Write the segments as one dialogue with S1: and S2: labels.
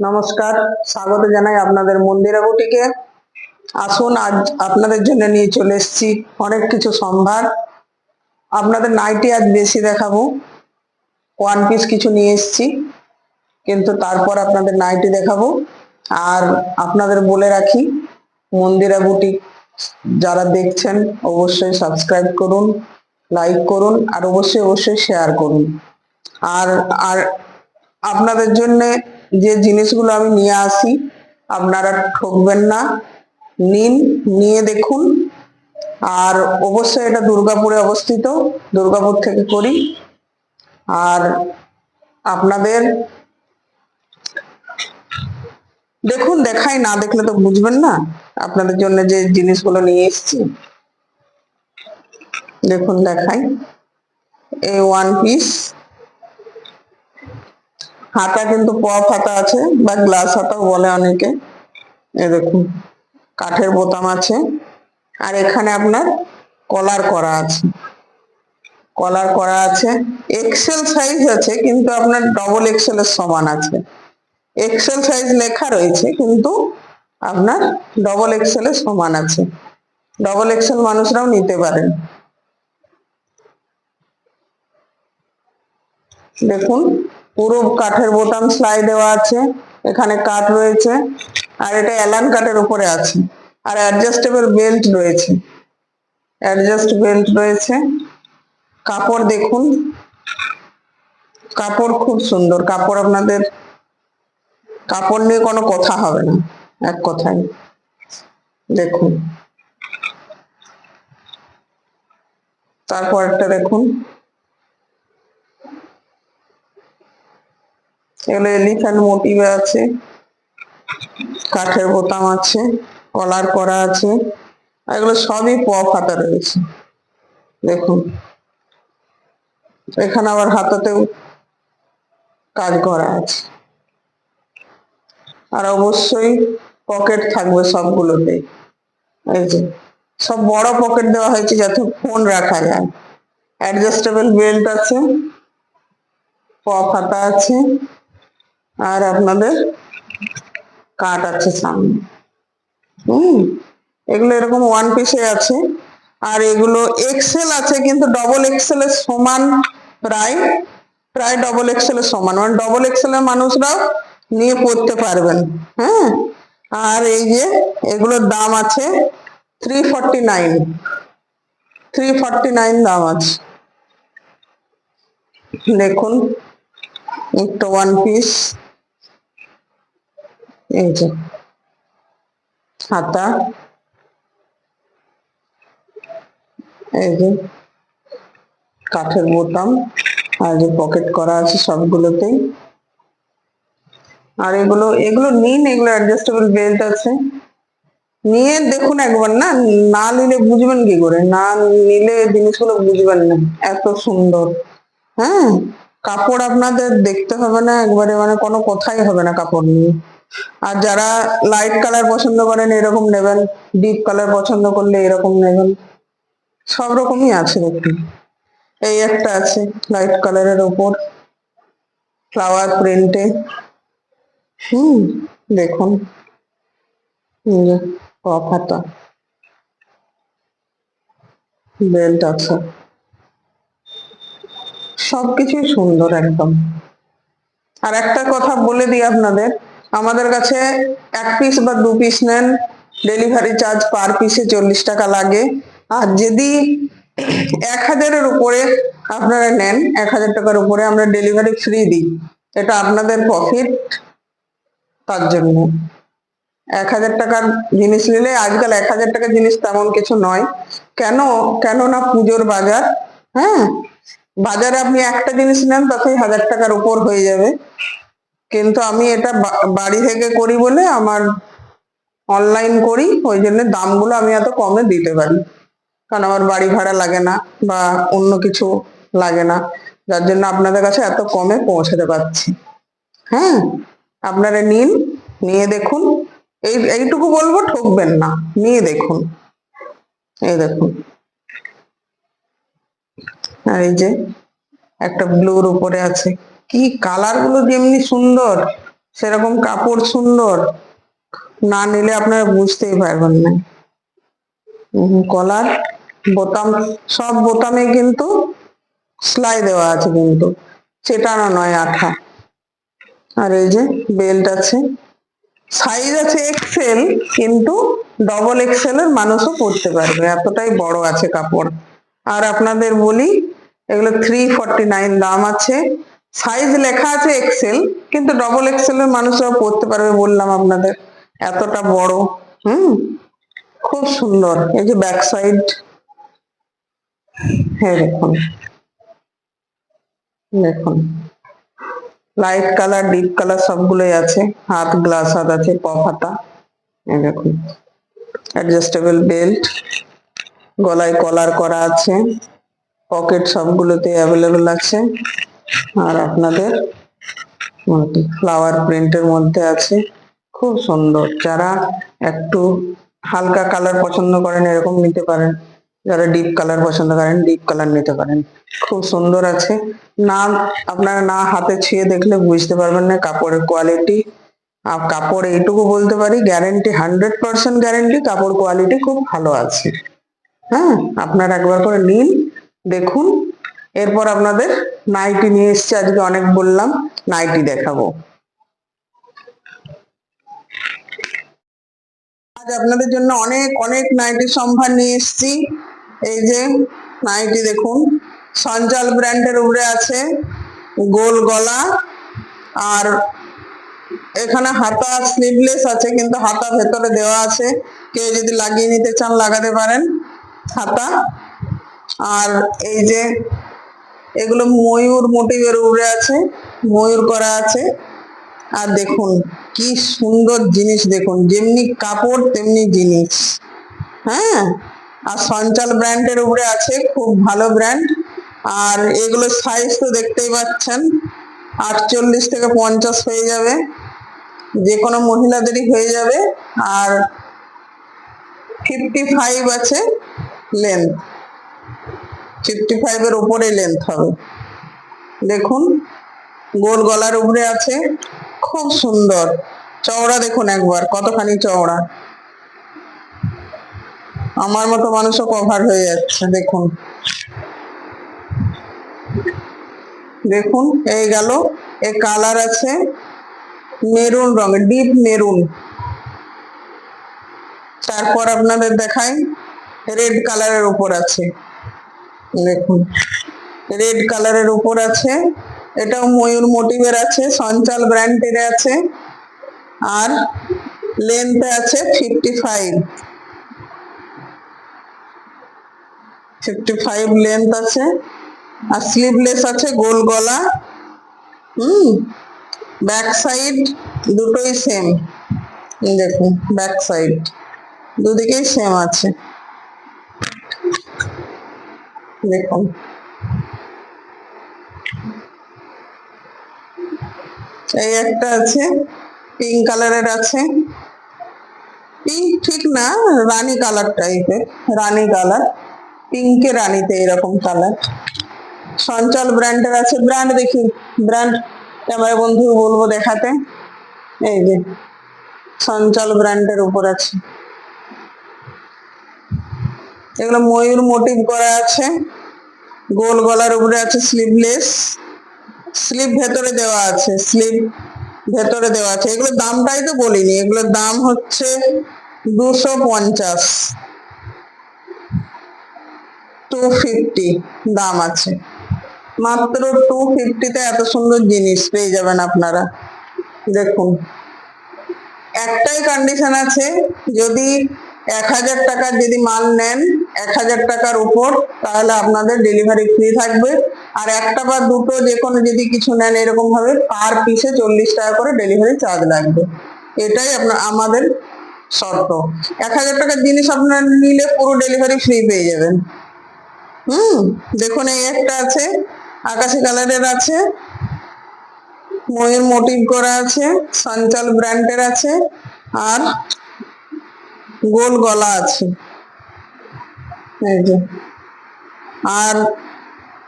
S1: নমস্কার, স্বাগত জানাই আপনাদের মন্দিরা বুটিকে আসুন, আজ আপনাদের জন্য নিয়ে চলে এসেছি অনেক কিছু সম্ভার। আপনাদের নাইটি আজ বেশি দেখাবো। ওয়ান পিস কিছু নিয়ে এসেছি, কিন্তু তারপর আপনাদের নাইটি দেখাবো। আর আপনাদের বলে রাখি মন্দিরা বুটিক যারা দেখছেন, অবশ্যই সাবস্ক্রাইব করুন লাইক করুন, আর অবশ্যই অবশ্যই শেয়ার করুন। আর আর আপনাদের জন্য যে জিনিসগুলো আমি নিয়ে আসি, আপনারা ঠকবেন না। নিন, নিয়ে দেখুন। আর অবশ্যই এটা দুর্গাপুরে অবস্থিত, দুর্গাপুর থেকে করি। আর আপনাদের দেখুন, দেখাই, না দেখলে তো বুঝবেন না। আপনাদের জন্য যে জিনিসগুলো নিয়ে এসেছি। দেখুন, দেখাই। A one piece. হাতা কিন্তু পপ হাতা আছে, বা গ্লাস হাতাও বলে অনেকে। এ দেখুন, কাঠের বোতাম আছে। আর এখানে আপনার কলার করা আছে। কলার করা আছে। এক্সেল সাইজ আছে, কিন্তু আপনার ডবল এক্সেল এর সমান আছে। এক্সেল সাইজ লেখা রয়েছে, কিন্তু আপনার ডবল এক্সেল এর সমান আছে। ডবল এক্সেল মানুষরাও নিতে পারেন। দেখুন পুরো কাঠের বোতাম সেলাই দেওয়া আছে এখানে কাঠ রয়েছে আর এটা অ্যালান কাঠের উপরে আছে আর অ্যাডজাস্টেবল বেল্ট রয়েছে। অ্যাডজাস্ট বেল্ট রয়েছে। কাপড় দেখুন কাপড় খুব সুন্দর কাপড় আপনাদের কাপড় নিয়ে কোনো কথা হবে না এক কথায়। দেখুন তারপর একটা দেখুন। এগুলো এলিফ্যান্ট মোটিভে আছে, কাঠের বোতাম আছে, কলার করা আছে এগুলো সবই হাতা রয়েছে। দেখুন, এখানে আবার হাতাতেও কাজ করা আছে। আর অবশ্যই পকেট থাকবে সবগুলোতে এই যে, সব বড় পকেট দেওয়া হয়েছে যাতে ফোন রাখা যায়। অ্যাডজাস্টেবল বেল্ট আছে হাতা আছে আর আপনাদের কাঠ আছে সামনে। হুম, এগুলো এরকম ওয়ান পিসে আছে। আর এগুলো এক্সেল আছে, কিন্তু ডবল এক্সেল এর সমান প্রায় প্রায় ডবল এক্সেল এর সমান। মানে ডবল এক্সেল এর মানুষরাও নিয়ে পড়তে পারবেন। হ্যাঁ আর এই যে এগুলোর দাম আছে three forty nine three forty nine দাম আছে। দেখুন, একটা ওয়ান পিস এই যে। এই যে। কাঠের বোতাম। আর যে পকেট করা আছে সবগুলোতেই। আর এগুলো এগুলো নিন, এগুলো অ্যাডজাস্টেবল বেল্ট আছে। নিয়ে দেখুন একবার, না? না নিলে বুঝবেন কি করে? না নিলে জিনিসগুলো বুঝবেন না। এত সুন্দর। হ্যাঁ? কাপড় আপনাদের দেখতে হবে না, একবারে মানে কোনো কথাই হবে না কাপড় নিয়ে। আর যারা লাইট কালার পছন্দ করেন, এরকম নেবেন। ডিপ কালার পছন্দ করলে এরকম নেবেন। সব রকমই আছে দেখুন এই একটা আছে লাইট কালারের ওপর ফ্লাওয়ার প্রিন্টে হুম, দেখুন। বেল্ট আছে। সবকিছুই সুন্দর একদম। আর একটা কথা বলে দিই আপনাদের। আমাদের কাছে এক পিস বা দু পিস নেন। ডেলিভারি চার্জ পার পিসে চল্লিশ টাকা লাগে। আর যদি এক হাজারের উপরে আপনারা নেন, এক হাজার টাকার উপরে আমরা ডেলিভারি ফ্রি দিই। এটা আপনাদের প্রফিট তার জন্য। এক হাজার টাকার জিনিস নিলে আজকাল এক হাজার টাকার জিনিস তেমন কিছু নয়। কেন? কেন না পুজোর বাজার হ্যাঁ? বাজারে আপনি একটা জিনিস নেন, তাতেই হাজার টাকার উপর হয়ে যাবে। কিন্তু আমি এটা বাড়ি থেকে করি বলে আমার অনলাইন করি, ওই জন্য দামগুলো আমি এত কমে দিতে পারি। কারণ আমার বাড়ি ভাড়া লাগে না বা অন্য কিছু লাগে না। যার জন্য আপনাদের কাছে এত কমে পৌঁছাতে পারছি। হ্যাঁ আপনারা নিন, নিয়ে দেখুন। এই, এইটুকু বলব, ঠকবেন না, নিয়ে দেখুন। এই দেখুন। আর এই যে একটা ব্লুর উপরে আছে। কি কালারগুলো যেমনি সুন্দর, সেরকম কাপড় সুন্দর, না নিলে আপনারা বুঝতেই পারবেন না। কলার বোতাম, সব বোতামে কিন্তু সেলাই দেওয়া আছে কিন্তু, চেটানো নয় আঠা। আর এই যে বেল্ট আছে। সাইজ আছে এক্সেল কিন্তু ডবল এক্সেল এর মানুষও পরতে পারবে, এতটাই বড় আছে কাপড়। আর আপনাদের বলি, এগুলো থ্রি ফর্টি নাইন দাম আছে। সাইজ লেখা আছে এক্সেল কিন্তু ডবল এক্সেল এর মানুষরাও পরতে পারবে বললাম আপনাদের। এতটা বড়, হুম? খুব সুন্দর। এই যে ব্যাক সাইড হ্যাঁ দেখুন। দেখুন। লাইট কালার ডিপ কালার সবগুলোই আছে। হাত গ্লাস হাত আছে পপ দেখুন। অ্যাডজাস্টেবল বেল্ট গলায় কলার করা আছে। পকেট সবগুলোতে অ্যাভেলেবল আছে। আর আপনাদের ফ্লাওয়ার প্রিন্টের মধ্যে আছে। খুব সুন্দর। যারা একটু হালকা কালার পছন্দ করেন, এরকম নিতে পারেন। যারা ডিপ কালার পছন্দ করেন ডিপ কালার নিতে পারেন। খুব সুন্দর আছে। না, আপনারা না হাতে ছুঁয়ে দেখলে বুঝতে পারবেন না কাপড়ের কোয়ালিটি আর কাপড় এইটুকু বলতে পারি গ্যারেন্টি হান্ড্রেড পার্সেন্ট গ্যারেন্টি কাপড় কোয়ালিটি খুব ভালো আছে। হ্যাঁ আপনারা একবার করে নিন, দেখুন। এরপর আপনাদের নাইটি নিয়ে এসছি, আজকে অনেক বললাম, নাইটি দেখাবো। আজ আপনাদের জন্য অনেক অনেক নাইটি সম্ভার নিয়ে এসেছি। এই যে, নাইটি দেখুন, সঞ্চাল ব্র্যান্ডের উপরে আছে গোল গলা, আর এখানে হাতা স্লিভলেস আছে, কিন্তু হাতা ভেতরে দেওয়া আছে। কেউ যদি লাগিয়ে নিতে চান, লাগাতে পারেন হাতা। আর এই যে এগুলো ময়ূর মোটিভের উপরে আছে, ময়ূর করা আছে। আর দেখুন, কি সুন্দর জিনিস দেখুন, যেমনি কাপড়, তেমনি জিনিস। হ্যাঁ? আর সঞ্চাল ব্র্যান্ডের উপরে আছে, খুব ভালো ব্র্যান্ড। আর এগুলো সাইজ তো দেখতেই পাচ্ছেন, আটচল্লিশ থেকে পঞ্চাশ হয়ে যাবে। যে কোনো মহিলাদেরই হয়ে যাবে। আর ফিফটি ফাইভ আছে লেন্থ ফিফটি ফাইভের উপরে লেন্থ হবে। দেখুন, গোল গলার উপরে আছে। খুব সুন্দর। চওড়া দেখুন একবার, কতখানি চওড়া। আমার মতো মানুষও কভার হয়ে যাচ্ছে, দেখুন। দেখুন, এই গেল। এ কালার আছে মেরুন রঙের ডিপ মেরুন তারপর আপনাদের দেখাই রেড কালারের উপর আছে। দেখুন রেড কালারের উপর আছে। এটাও ময়ূর মোটিভের আছে, সঞ্চাল ব্র্যান্ডের আছে, আর লেন্থ আছে fifty five fifty five length আছে, আর স্লিভলেস আছে গোল গলা। হুম ব্যাক সাইড দুটোই সেম দেখুন ব্যাক সাইড দুদিকেই সেম আছে। দেখুন এই একটা আছে পিঙ্ক কালারের আছে। পিঙ্ক ঠিক না, রানী কালার টাইপের রানী কালার পিঙ্কে রানীতে এরকম কালার সঞ্চল ব্র্যান্ডের আছে ব্র্যান্ড দেখি ব্র্যান্ড ক্যামেরা বন্ধু বলব দেখাতে। এই যে, সঞ্চল ব্র্যান্ডের উপর আছে। এগুলো ময়ূর মোটিভ করা আছে। গোল গলার উপরে আছে স্লিভলেস স্লিভ ভেতরে দেওয়া আছে স্লিভ ভেতরে দেওয়া আছে। এগুলোর দামটাই তো বলিনি এগুলোর দাম হচ্ছে দুশো পঞ্চাশ। টু ফিফটি দাম আছে। মাত্র টু ফিফটিতে এত সুন্দর জিনিস পেয়ে যাবেন আপনারা। দেখুন, একটাই কন্ডিশন আছে, যদি এক হাজার টাকার যদি মাল নেন, এক হাজার টাকার উপর, তাহলে আপনাদের ডেলিভারি ফ্রি থাকবে। আর একটা বা দুটো যে কোনো যদি কিছু নেন এরকম ভাবে পার পিসে চল্লিশ টাকা করে ডেলিভারি চার্জ লাগবে। এটাই আপনার আমাদের শর্ত। এক হাজার টাকার জিনিস আপনারা নিলে পুরো ডেলিভারি ফ্রি পেয়ে যাবেন। হুম, দেখুন এই একটা আছে, আকাশি কালারের আছে, ময়ূর মোটিভ করা আছে সঞ্চাল ব্র্যান্ডের আছে, আর গোল গলা আছে। আর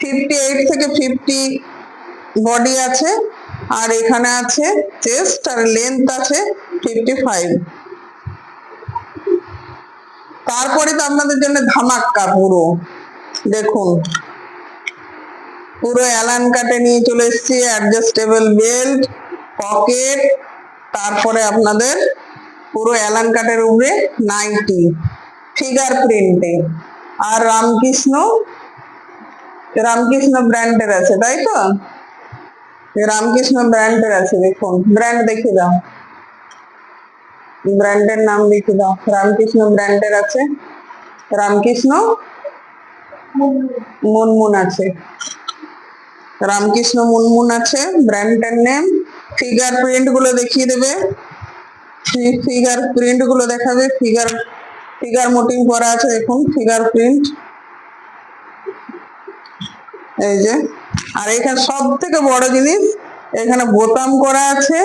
S1: ফিফটি এইট থেকে ফিফটি বডি আছে, আর এখানে আছে চেস্ট আর লেন্থ আছে ফিফটি ফাইভ তারপরে তো আপনাদের জন্য ধামাক্কা পুরো। দেখুন। পুরো অ্যালান কাটে নিয়ে চলে এসেছি অ্যাডজাস্টেবল বেল্ট পকেট তারপরে আপনাদের পুরো অ্যালান উপরে নাইটি ফিগার প্রিন্টে আর রামকৃষ্ণ রামকৃষ্ণ ব্র্যান্ডের আছে, তাই তো? রামকৃষ্ণ ব্র্যান্ডের আছে, দেখুন। ব্র্যান্ড দেখে দাও। ব্র্যান্ডের নাম লিখে দাও। রামকৃষ্ণ ব্র্যান্ডের আছে। রামকৃষ্ণ মুনমুন আছে। রামকৃষ্ণ মুনমুন আছে ব্র্যান্ডের নেম। ফিগার প্রিন্টগুলো দেখিয়ে দেবে। ফিগার প্রিন্টগুলো দেখাবে ফিগার ফিগার মোটিং করা আছে দেখুন ফিগার প্রিন্ট এই যে, আর এখানে সব থেকে বড় জিনিস, এখানে বোতাম করা আছে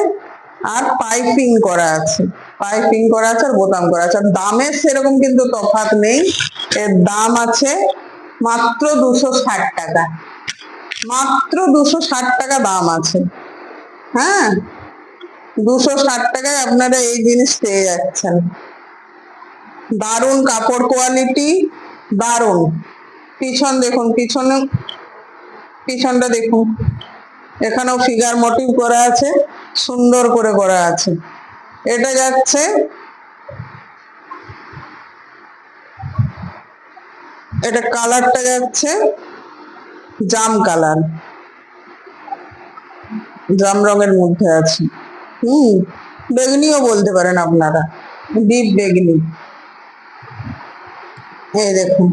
S1: আর পাইপিং করা আছে। পাইপিং করা আছে আর বোতাম করা আছে। আর দামের সেরকম কিন্তু তফাৎ নেই। এর দাম আছে মাত্র দুশো ষাট টাকা। মাত্র দুশো ষাট টাকা দাম আছে। হ্যাঁ? দুশো ষাট টাকায় আপনারা এই জিনিস পেয়ে যাচ্ছেন। দারুণ কাপড় কোয়ালিটি দারুণ। পিছন দেখুন, পিছনে, পিছনটা দেখুন। এখানেও ফিগার মোটিভ করা আছে, সুন্দর করে করা আছে। এটা যাচ্ছে এটা কালারটা যাচ্ছে জাম কালার জাম রঙের মধ্যে আছে। হুম, বেগনিও বলতে পারেন আপনারা। ডিপ বেগনি। এই দেখুন।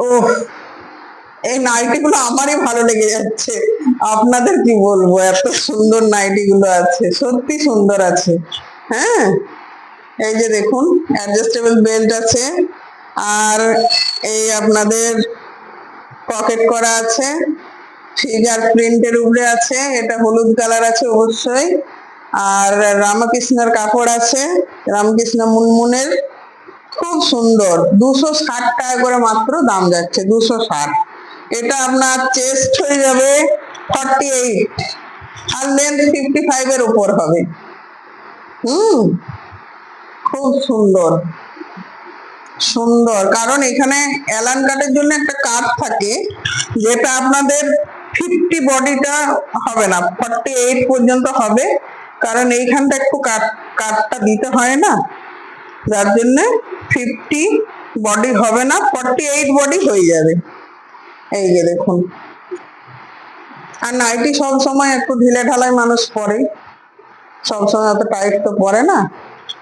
S1: ওহ, এই নাইটি গুলো আমারই ভালো লেগে যাচ্ছে। আপনাদের কি বলব, এত সুন্দর নাইটি গুলো আছে, সত্যি সুন্দর আছে। হ্যাঁ এই যে দেখুন অ্যাডজাস্টেবল বেল্ট আছে, আর এই আপনাদের পকেট করা আছে। ফিগার প্রিন্টের উপরে আছে, এটা হলুদ কালার আছে অবশ্যই। আর রামকৃষ্ণের কাপড় আছে, রামকৃষ্ণ মুনমুনের। খুব সুন্দর, দুশো ষাট টাকা করে মাত্র দাম যাচ্ছে, দুশো ষাট। এটা আপনার চেস্ট হয়ে যাবে ফর্টি এইট আর লেন্থ ফিফটি ফাইভ এর উপর হবে। হুম, খুব সুন্দর সুন্দর। কারণ এখানে অ্যালান কাটের জন্য একটা কাট থাকে, যেটা আপনাদের ফিফটি বডিটা হবে না ফর্টি এইট পর্যন্ত হবে। কারণ এইখানটা একটু কাট, কাটটা দিতে হয় না। যার জন্য ফিফটি বডি হবে না ফর্টি এইট বডি হয়ে যাবে। এই যে দেখুন। আর নাইটি সব সময় একটু ঢিলে ঢালাই মানুষ পরে। সবসময় অত টাইট তো পরে না।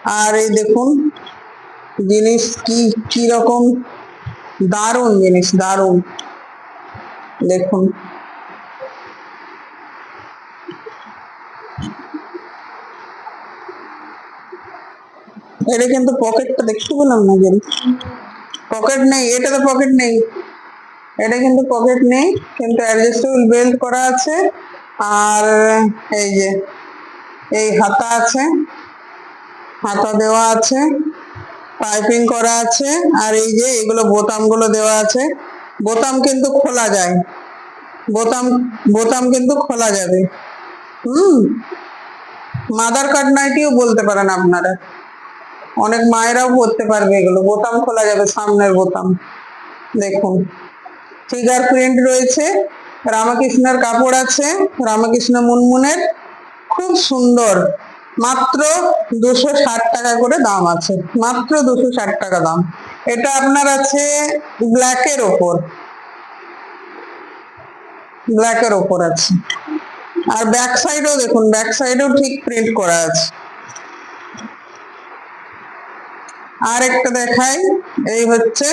S1: আর এই দেখুন, জিনিস কি কি রকম? দারুণ জিনিস, দারুণ। দেখুন। এটা কিন্তু পকেটটা দেখতে পেলাম না যে পকেট নেই, এটা তো পকেট নেই। এটা কিন্তু পকেট নেই, কিন্তু অ্যাডজাস্টেবল বেল্ট করা আছে। আর এই যে, এই হাতা আছে, হাতা দেওয়া আছে পাইপিং করা আছে, আর এই যে এগুলো বোতামগুলো দেওয়া আছে। বোতাম কিন্তু খোলা যায়। বোতাম বোতাম কিন্তু খোলা যাবে। হুম মাদার কার্ড নাইটিও বলতে পারেন আপনারা। অনেক মায়েরাও পরতে পারবে এগুলো। বোতাম খোলা যাবে, সামনের বোতাম। দেখুন। ফিগার প্রিন্ট রয়েছে। রামকৃষ্ণের কাপড় আছে, রামকৃষ্ণ মুনমুনের। খুব সুন্দর। মাত্র দুশো ষাট টাকা করে দাম আছে। মাত্র দুশো ষাট টাকা দাম। এটা আপনার আছে ব্ল্যাকের ওপর। ব্ল্যাকের ওপর আছে। আর ব্যাক সাইডেও দেখুন ব্যাক সাইডেও ঠিক প্রিন্ট করা আছে। আর একটা দেখাই, এই হচ্ছে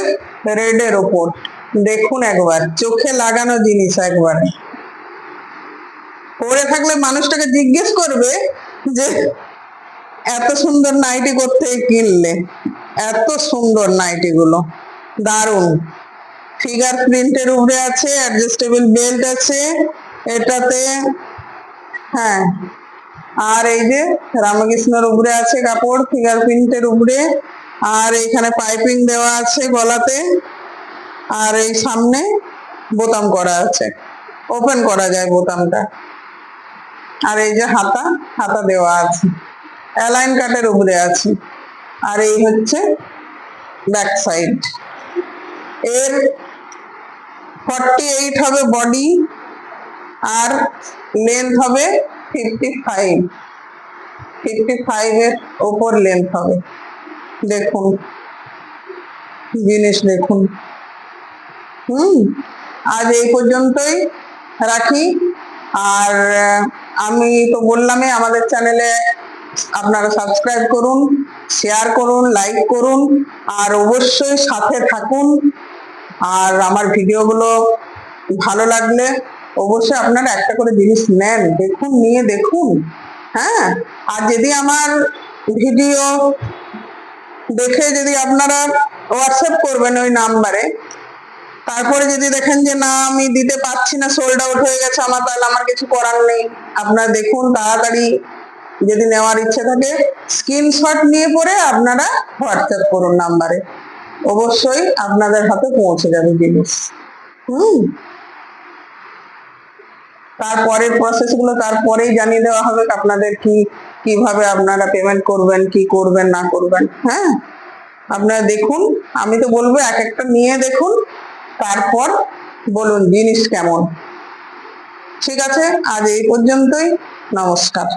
S1: রেডের ওপর দেখুন একবার, চোখে লাগানো জিনিস একবারে। পরে থাকলে মানুষটাকে জিজ্ঞেস করবে যে, এত সুন্দর নাইটি করতে কিনলে? এত সুন্দর নাইটি গুলো দারুণ। ফিগার প্রিন্টের উপরে আছে অ্যাডজাস্টেবল বেল্ট আছে, এটাতে হ্যাঁ। আর এই যে রামকৃষ্ণের উপরে আছে কাপড়, ফিগার প্রিন্টের উপরে। আর এখানে পাইপিং দেওয়া আছে গলাতে। আর এই সামনে বোতাম করা আছে। ওপেন করা যায় বোতামটা। আর এই যে হাতা হাতা দেওয়া আছে। অ্যালাইন কাটের উপরে আছে। আর এই হচ্ছে ব্যাক সাইড এর ফর্টি এইট হবে বডি আর লেন্থ হবে ফিফটি ফাইভ ফিফটি ফাইভের ওপর লেন্থ হবে। দেখুন। জিনিস দেখুন। হুম, আজ এই পর্যন্তই রাখি। আর আমি তো বললামই আমাদের চ্যানেলে আপনারা সাবস্ক্রাইব করুন শেয়ার করুন লাইক করুন, আর অবশ্যই সাথে থাকুন। আর আমার ভিডিওগুলো ভালো লাগলে অবশ্যই আপনারা একটা করে জিনিস নেন, দেখুন, নিয়ে দেখুন। হ্যাঁ আর যদি আমার ভিডিও দেখে যদি আপনারা হোয়াটসঅ্যাপ করবেন ওই নাম্বারে, তারপরে যদি দেখেন যে, না, আমি দিতে পারছি না সোল্ড আউট হয়ে গেছে আমার, তাহলে আমার কিছু করার নেই। আপনারা দেখুন তাড়াতাড়ি যদি নেওয়ার ইচ্ছে থাকে স্ক্রিনশট নিয়ে পরে আপনারা হোয়াটসঅ্যাপ করুন নাম্বারে। অবশ্যই আপনাদের হাতে পৌঁছে যাবে জিনিস। হুম। তারপরের প্রসেসগুলো, তারপরেই জানিয়ে দেওয়া হবে আপনাদের কি কীভাবে আপনারা পেমেন্ট করবেন, কি করবেন, না করবেন হ্যাঁ? আপনারা দেখুন, আমি তো বলব, এক একটা নিয়ে দেখুন, তারপর বলুন জিনিস কেমন। ঠিক আছে? আজ এই পর্যন্তই, নমস্কার।